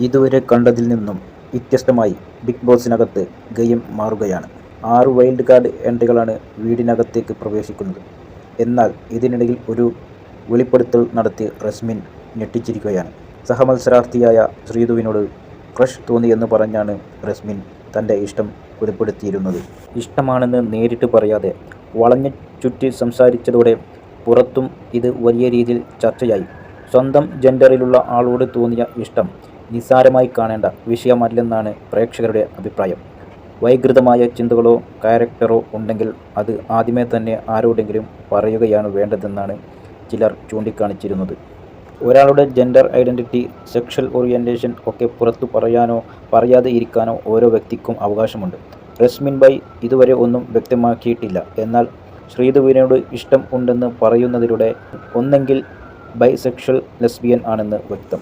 ഇതുവരെ കണ്ടതിൽ നിന്നും വ്യത്യസ്തമായി ബിഗ് ബോസിനകത്ത് ഗെയിം മാറുകയാണ്. ആറ് വൈൽഡ് കാർഡ് എൻട്രികളാണ് വീടിനകത്തേക്ക് പ്രവേശിക്കുന്നത്. എന്നാൽ ഇതിനിടയിൽ ഒരു വെളിപ്പെടുത്തൽ നടത്തി റസ്മിൻ ഞെട്ടിച്ചിരിക്കുകയാണ്. സഹമത്സരാർത്ഥിയായ ശ്രീതുവിനോട് ക്രഷ് തോന്നിയെന്ന് പറഞ്ഞാണ് റസ്മിൻ തന്റെ ഇഷ്ടം വെളിപ്പെടുത്തിയിരുന്നത്. ഇഷ്ടമാണെന്ന് നേരിട്ട് പറയാതെ വളഞ്ഞ ചുറ്റി സംസാരിച്ചതോടെ പുറത്തും ഇത് വലിയ രീതിയിൽ ചർച്ചയായി. സ്വന്തം ജെൻഡറിലുള്ള ആളോട് തോന്നിയ ഇഷ്ടം നിസ്സാരമായി കാണേണ്ട വിഷയമല്ലെന്നാണ് പ്രേക്ഷകരുടെ അഭിപ്രായം. വൈകൃതമായ ചിന്തകളോ ക്യാരക്ടറോ ഉണ്ടെങ്കിൽ അത് ആദ്യമേ തന്നെ ആരോടെങ്കിലും പറയുകയാണ് വേണ്ടതെന്നാണ് ചിലർ ചൂണ്ടിക്കാണിച്ചിരുന്നത്. ഒരാളുടെ ജെൻഡർ ഐഡന്റിറ്റി സെക്ഷൽ ഓറിയന്റേഷൻ ഒക്കെ പുറത്തു പറയാനോ പറയാതെ ഇരിക്കാനോ ഓരോ വ്യക്തിക്കും അവകാശമുണ്ട്. റസ്മിൻ ബൈ ഇതുവരെ ഒന്നും വ്യക്തമാക്കിയിട്ടില്ല. എന്നാൽ ശ്രീധുവിനോട് ഇഷ്ടം ഉണ്ടെന്ന് പറയുന്നതിലൂടെ ഒന്നെങ്കിൽ ബൈസെക്ഷൽ ലെസ്ബിയൻ ആണെന്ന് വ്യക്തം.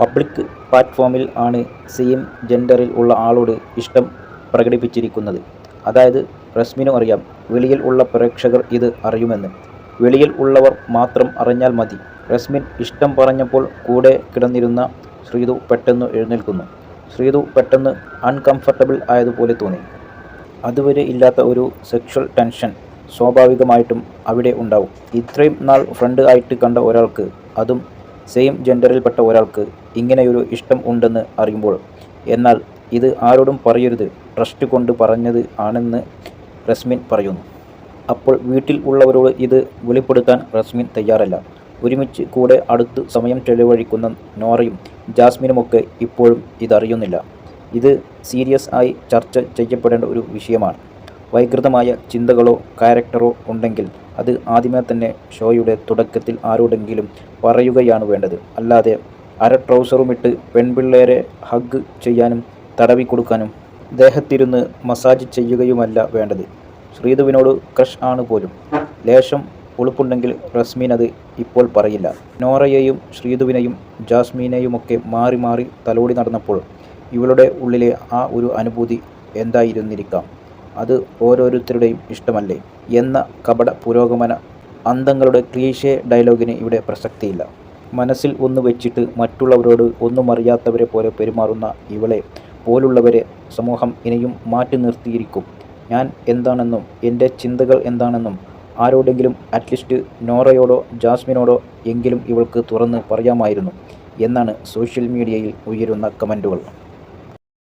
പബ്ലിക് പ്ലാറ്റ്ഫോമിൽ ആണ് സെയിം ജെൻഡറിൽ ഉള്ള ആളോട് ഇഷ്ടം പ്രകടിപ്പിച്ചിരിക്കുന്നത്. അതായത് റസ്മിനും അറിയാം വെളിയിൽ ഉള്ള പ്രേക്ഷകർ ഇത് അറിയുമെന്ന്. വെളിയിൽ ഉള്ളവർ മാത്രം അറിഞ്ഞാൽ മതി. റസ്മിൻ ഇഷ്ടം പറഞ്ഞപ്പോൾ കൂടെ കിടന്നിരുന്ന ശ്രീതു പെട്ടെന്ന് എഴുന്നേൽക്കുന്നു. ശ്രീതു പെട്ടെന്ന് അൺകംഫർട്ടബിൾ ആയതുപോലെ തോന്നി. അതുവരെ ഇല്ലാത്ത ഒരു സെക്ഷൽ ടെൻഷൻ സ്വാഭാവികമായിട്ടും അവിടെ ഉണ്ടാവും. ഇത്രയും നാൾ ഫ്രണ്ട് ആയിട്ട് കണ്ട ഒരാൾക്ക് അതും സെയിം ജെൻഡറിൽപ്പെട്ട ഒരാൾക്ക് ഇങ്ങനെയൊരു ഇഷ്ടം ഉണ്ടെന്ന് അറിയുമ്പോൾ എന്നാൽ ഇത് ആരോടും പറയരുത്. ട്രസ്റ്റ് കൊണ്ട് പറഞ്ഞത് ആണെന്ന് റസ്മിൻ പറയുന്നു. അപ്പോൾ വീട്ടിൽ ഉള്ളവരോട് ഇത് വെളിപ്പെടുത്താൻ റസ്മിൻ തയ്യാറല്ല. ഒരുമിച്ച് കൂടെ അടുത്ത് സമയം ചെലവഴിക്കുന്ന നോറയും ജാസ്മിനുമൊക്കെ ഇപ്പോഴും ഇതറിയുന്നില്ല. ഇത് സീരിയസ് ആയി ചർച്ച ചെയ്യപ്പെടേണ്ട ഒരു വിഷയമാണ്. വൈകൃതമായ ചിന്തകളോ ക്യാരക്ടറോ ഉണ്ടെങ്കിൽ അത് ആദ്യമേ തന്നെ ഷോയുടെ തുടക്കത്തിൽ ആരോടെങ്കിലും പറയുകയാണ് വേണ്ടത്. അല്ലാതെ അര ട്രൗസറുമിട്ട് പെൺപിള്ളേരെ ഹഗ് ചെയ്യാനും തടവി കൊടുക്കാനും ദേഹത്തിരുന്ന് മസാജ് ചെയ്യുകയുമല്ല വേണ്ടത്. ശ്രീധുവിനോട് ക്രഷ് ആണ് പോലും. ലേശം ഉളുപ്പുണ്ടെങ്കിൽ റസ്മീൻ അത് ഇപ്പോൾ പറയില്ല. നോറയെയും ശ്രീധുവിനെയും ജാസ്മീനെയുമൊക്കെ മാറി മാറി തലോടി നടന്നപ്പോൾ ഇവളുടെ ഉള്ളിലെ ആ ഒരു അനുഭൂതി എന്തായിരുന്നിരിക്കാം? അത് ഓരോരുത്തരുടെയും ഇഷ്ടമല്ലേ എന്ന കപട പുരോഗമന അന്തങ്ങളുടെ ക്ലീശേ ഡയലോഗിന് ഇവിടെ പ്രസക്തിയില്ല. മനസ്സിൽ ഒന്ന് വെച്ചിട്ട് മറ്റുള്ളവരോട് ഒന്നും അറിയാത്തവരെ പോലെ പെരുമാറുന്ന ഇവളെ പോലുള്ളവരെ സമൂഹം ഇനിയും മാറ്റി നിർത്തിയിരിക്കും. ഞാൻ എന്താണെന്നും എന്റെ ചിന്തകൾ എന്താണെന്നും ആരോടെങ്കിലും അറ്റ്ലീസ്റ്റ് നോറയോടോ ജാസ്മിനോടോ എങ്കിലും ഇവൾക്ക് തുറന്ന് പറയാമായിരുന്നു എന്നാണ് സോഷ്യൽ മീഡിയയിൽ ഉയരുന്ന കമന്റുകൾ.